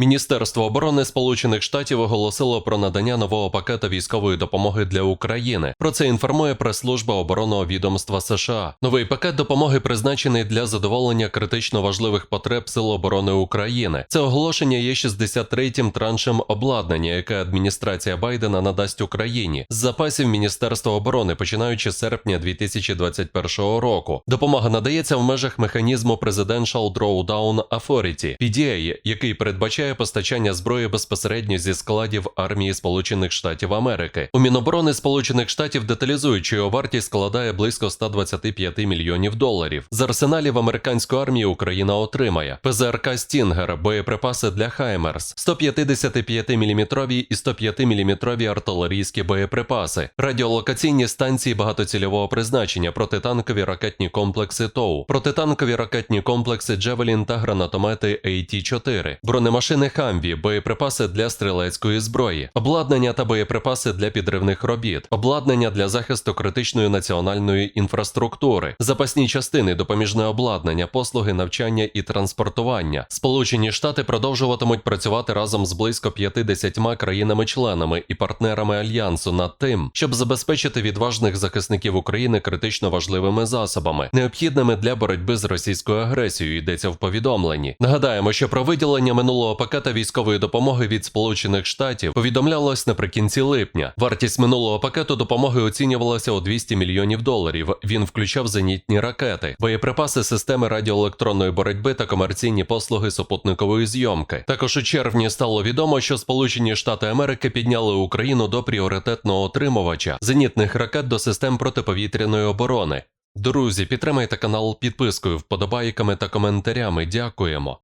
Міністерство оборони Сполучених Штатів оголосило про надання нового пакета військової допомоги для України. Про це інформує прес-служба оборонного відомства США. Новий пакет допомоги призначений для задоволення критично важливих потреб Сил оборони України. Це оголошення є 63-м траншем обладнання, яке адміністрація Байдена надасть Україні з запасів Міністерства оборони, починаючи з серпня 2021 року. Допомога надається в межах механізму Presidential Drawdown Authority PDA, який передбачає постачання зброї безпосередньо зі складів армії Сполучених Штатів Америки. У Міноборони Сполучених Штатів деталізують, що його вартість складає близько 125 мільйонів доларів. З арсеналів американської армії Україна отримає ПЗРК Стінгер, боєприпаси для Хаймерс, 155 мм і 105 мм артилерійські боєприпаси, радіолокаційні станції багатоцільового призначення, протитанкові ракетні комплекси ТОУ, протитанкові ракетні комплекси Джевелін та гранатомети AT-4, бронемашини Хамві, боєприпаси для стрілецької зброї, обладнання та боєприпаси для підривних робіт, обладнання для захисту критичної національної інфраструктури, запасні частини, допоміжне обладнання, послуги навчання і транспортування. Сполучені Штати продовжуватимуть працювати разом з близько 50 країнами-членами і партнерами альянсу над тим, щоб забезпечити відважних захисників України критично важливими засобами, необхідними для боротьби з російською агресією. Йдеться в повідомленні. Нагадаємо, що про виділення минулого пакета військової допомоги від Сполучених Штатів повідомлялось наприкінці липня. Вартість минулого пакету допомоги оцінювалася у 200 мільйонів доларів. Він включав зенітні ракети, боєприпаси системи радіоелектронної боротьби та комерційні послуги супутникової зйомки. Також у червні стало відомо, що Сполучені Штати Америки підняли Україну до пріоритетного отримувача зенітних ракет до систем протиповітряної оборони. Друзі, підтримайте канал підпискою, вподобайками та коментарями. Дякуємо.